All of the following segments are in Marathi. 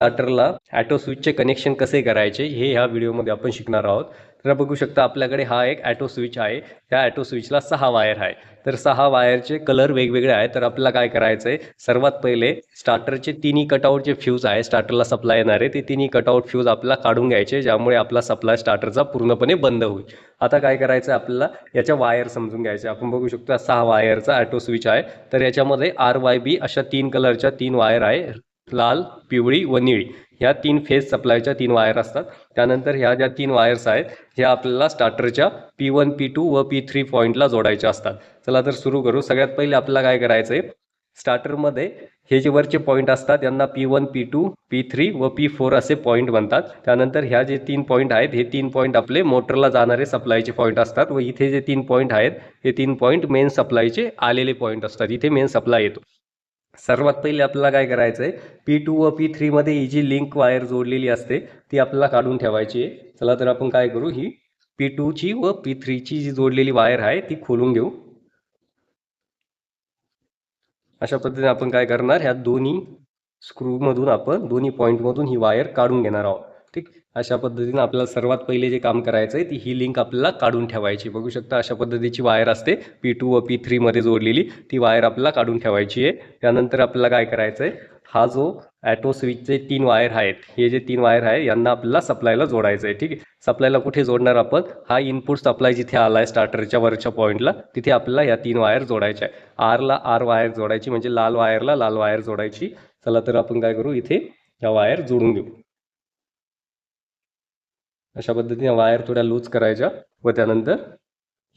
स्टार्टरला ॲटो स्विचचे कनेक्शन कसे करायचे हे ह्या व्हिडिओमध्ये आपण शिकणार आहोत. तर बघू शकता आपल्याकडे हा एक ॲटो स्विच आहे. त्या ॲटो स्विचला सहा वायर आहे. तर सहा वायरचे कलर वेगवेगळे आहेत. तर आपल्याला काय करायचं आहे सर्वात पहिले स्टार्टरचे तिन्ही कटआउट जे फ्यूज आहे स्टार्टरला सप्लाय येणारे ते तिन्ही कटआउट फ्यूज आपल्याला काढून घ्यायचे ज्यामुळे आपला सप्लाय स्टार्टरचा पूर्णपणे बंद होईल. आता काय करायचं आहे आपल्याला? याच्या वायर समजून घ्यायचे. आपण बघू शकतो सहा वायरचा ॲटो स्विच आहे. तर याच्यामध्ये आर वाय बी अशा तीन कलरच्या तीन वायर आहे. लाल पिवळी व निळी. ह्या तीन फेज सप्लायच्या तीन वायर असतात. त्यानंतर ह्या ज्या तीन वायर्स आहेत ह्या आपल्याला स्टार्टरच्या पी वन पी टू व पी थ्री पॉईंटला जोडायच्या असतात. चला तर सुरू करू. सगळ्यात पहिले आपल्याला काय करायचं आहे स्टार्टरमध्ये हे जे वरचे पॉईंट असतात यांना P one P two P three व पी फोर असे पॉईंट म्हणतात. त्यानंतर ह्या जे तीन पॉईंट आहेत हे तीन पॉईंट आपले मोटरला जाणारे सप्लायचे पॉईंट असतात व इथे जे तीन पॉईंट आहेत हे तीन पॉईंट मेन सप्लायचे आलेले पॉईंट असतात. इथे मेन सप्लाय येतो. सर्वात पहिले आपल्याला काय करायचं आहे पी टू व पी थ्रीमध्ये ही जी लिंक वायर जोडलेली असते ती आपल्याला काढून ठेवायची आहे. चला तर आपण काय करू? ही पी टूची व पी थ्रीची जी जोडलेली वायर आहे ती खोलून घेऊ. अशा पद्धतीने आपण काय करणार? ह्या दोन्ही स्क्रूमधून आपण दोन्ही पॉईंटमधून ही वायर काढून घेणार आहोत. ठीक? अशा पद्धतीने आपल्याला सर्वात पहिले जे काम करायचं आहे ती ही लिंक आपल्याला काढून ठेवायची. बघू शकता अशा पद्धतीची वायर असते. पी टू व पी थ्रीमध्ये जोडलेली ती वायर आपल्याला काढून ठेवायची आहे. त्यानंतर आपल्याला काय करायचं आहे हा जो ॲटो स्विचचे तीन वायर आहेत हे जे तीन वायर आहे यांना आपल्याला सप्लायला जोडायचं आहे. ठीक? आहे सप्लायला कुठे जोडणार आपण? हा इनपुट सप्लाय जिथे आला आहे स्टार्टरच्या वरच्या पॉईंटला तिथे आपल्याला या तीन वायर जोडायच्या आहे आरला आर वायर जोडायची म्हणजे लाल वायरला लाल वायर जोडायची. चला तर आपण काय करू? इथे या वायर जोडून घेऊ. अशा पद्धतीने वायर थोड्या लूज करायच्या व त्यानंतर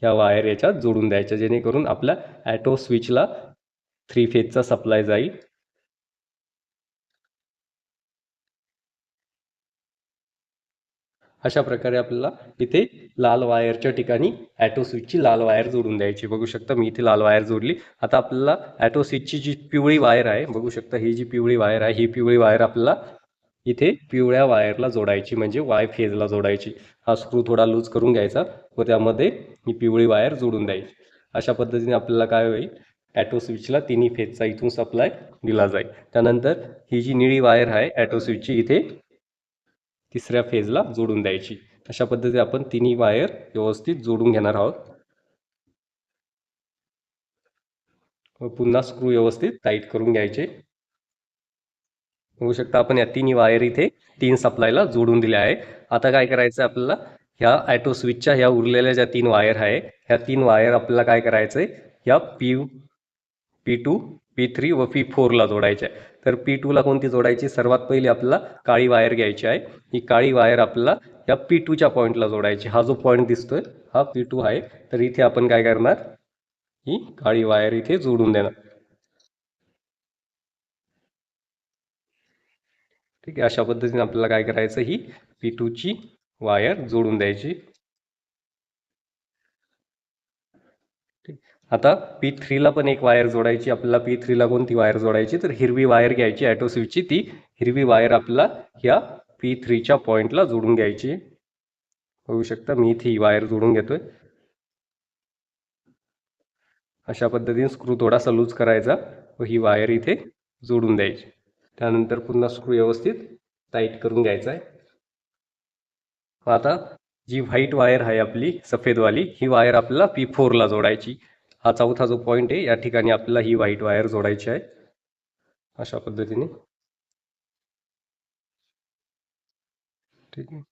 ह्या वायर याच्यात जोडून द्यायच्या जेणेकरून आपल्या ॲटो स्विचला थ्री फेजचा सप्लाय जाईल. अशा प्रकारे आपल्याला इथे लाल वायरच्या ठिकाणी ॲटो स्विचची लाल वायर जोडून द्यायची. बघू शकता मी इथे लाल वायर जोडली. आता आपल्याला ॲटो स्विचची जी पिवळी वायर आहे बघू शकता ही जी पिवळी वायर आहे ही पिवळी वायर आपल्याला इथे पिवळ्या वायरला जोडायची म्हणजे वाय फेजला जोडायची. हा स्क्रू थोडा लूज करून घ्यायचा व त्यामध्ये ही पिवळी वायर जोडून द्यायची. अशा पद्धतीने आपल्याला काय होईल? ॲटो स्विचला तिन्ही फेजचा इथून सप्लाय दिला जाईल. त्यानंतर ही जी निळी वायर आहे ॲटो स्विचची इथे तिसऱ्या फेजला जोडून द्यायची. अशा पद्धतीने आपण तिन्ही वायर व्यवस्थित जोडून घेणार आहोत. व पुन्हा स्क्रू व्यवस्थित टाईट करून घ्यायचे. बघू शकता आपण या तीन वायर इथे तीन सप्लायला जोडून दिल्या आहे आता काय करायचं आहे आपल्याला? ह्या ॲटो स्विचच्या ह्या उरलेल्या ज्या तीन वायर आहे ह्या तीन वायर आपल्याला काय करायचं आहे? ह्या P P two P three व पी फोरला जोडायच्या आहे. तर पी टूला कोणती जोडायची? सर्वात पहिली आपल्याला काळी वायर घ्यायची आहे. ही काळी वायर आपल्याला या पी टूच्या पॉईंटला जोडायची हा जो पॉईंट दिसतोय हा पी टू आहे. तर इथे आपण काय करणार? ही काळी वायर इथे जोडून देणार. ठीक आहे अशा पद्धतीने आपल्याला काय करायचं ही पी टूची वायर जोडून द्यायची. ठीक आता पी थ्रीला पण एक वायर जोडायची आपल्याला पी थ्रीला कोणती वायर जोडायची? तर हिरवी वायर घ्यायची ॲटो स्विचची ती हिरवी वायर आपल्याला ह्या पी थ्रीच्या पॉईंटला जोडून घ्यायची. बघू शकता मी इथे ही वायर जोडून घेतोय. अशा पद्धतीने स्क्रू थोडासा लूज करायचा व ही वायर इथे जोडून द्यायची. त्यानंतर पुन्हा स्क्रू व्यवस्थित टाईट करून घ्यायचा आहे. आता जी व्हाईट वायर आहे आपली सफेदवाली ही वायर आपल्याला पी फोरला जोडायची. हा चौथा जो पॉईंट आहे या ठिकाणी आपल्याला ही व्हाईट वायर जोडायची आहे. अशा पद्धतीने. ठीक आहे.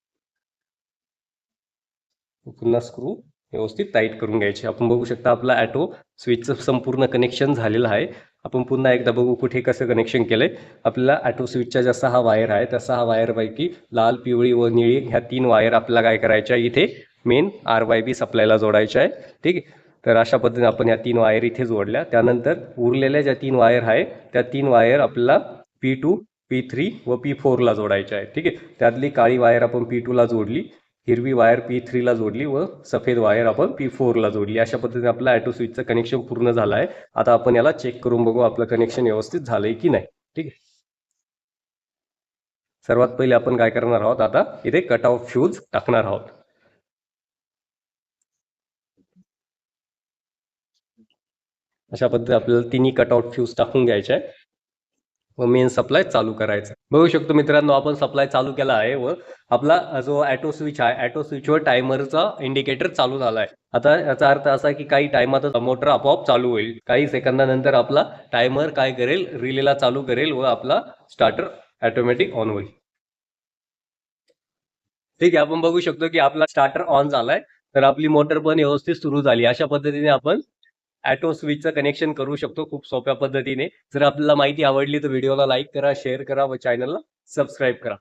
पुन्हा स्क्रू व्यवस्थित टाईट करून घ्यायची. आपण बघू शकता आपला ॲटो स्विचचं संपूर्ण कनेक्शन झालेलं आहे. आपण पुन्हा एकदा बघू कुठे कसं कनेक्शन केलं आहे आपल्याला ॲटो स्विचच्या ज्या सहा वायर आहे त्या सहा वायरपैकी लाल पिवळी व निळी ह्या तीन वायर आपल्याला काय करायच्या इथे मेन आर वाय बी सप्लायला जोडायच्या आहे. ठीक आहे? तर अशा पद्धतीने आपण ह्या तीन वायर इथे जोडल्या. त्यानंतर उरलेल्या ज्या तीन वायर आहे त्या तीन वायर आपल्याला पी टू पी थ्री व पी फोरला जोडायच्या आहे ठीक आहे? त्यातली काळी वायर आपण पी टूला जोडली. हिरवी वायर पी थ्रीला जोडली व सफेद वायर आपण पी फोरला जोडली. अशा पद्धतीने आपलं ॲटो स्विचचं कनेक्शन पूर्ण झालं आहे आता आपण याला चेक करून बघू आपलं कनेक्शन व्यवस्थित झालंय की नाही. ठीक आहे? सर्वात पहिले आपण काय करणार आहोत आता? इथे कट ऑफ फ्यूज टाकणार आहोत. अशा पद्धतीने आपल्याला तिन्ही कटआउट फ्यूज टाकून घ्यायचे आहे व मेन सप्लाय चालू करायचा. बघू शकतो मित्रांनो आपण सप्लाय चालू केला आहे व आपला जो ॲटो स्विच आहे ॲटो स्विचवर टायमरचा इंडिकेटर चालू झाला आहे आता याचा अर्थ असा की काही टायमातच मोटर आपोआप चालू होईल. काही सेकंदानंतर आपला टायमर काय करेल? रिलेला चालू करेल व आपला स्टार्टर ऑटोमॅटिक ऑन होईल. ठीक आहे आपण बघू शकतो की आपला स्टार्टर ऑन झालाय. तर आपली मोटर पण व्यवस्थित सुरू झाली. अशा पद्धतीने आपण ॲटो स्विचचं कनेक्शन करू शकतो खूप सोप्या पद्धतीने. जर आपल्याला माहिती आवडली तर व्हिडिओला लाईक करा शेअर करा व चॅनलला सबस्क्राईब करा.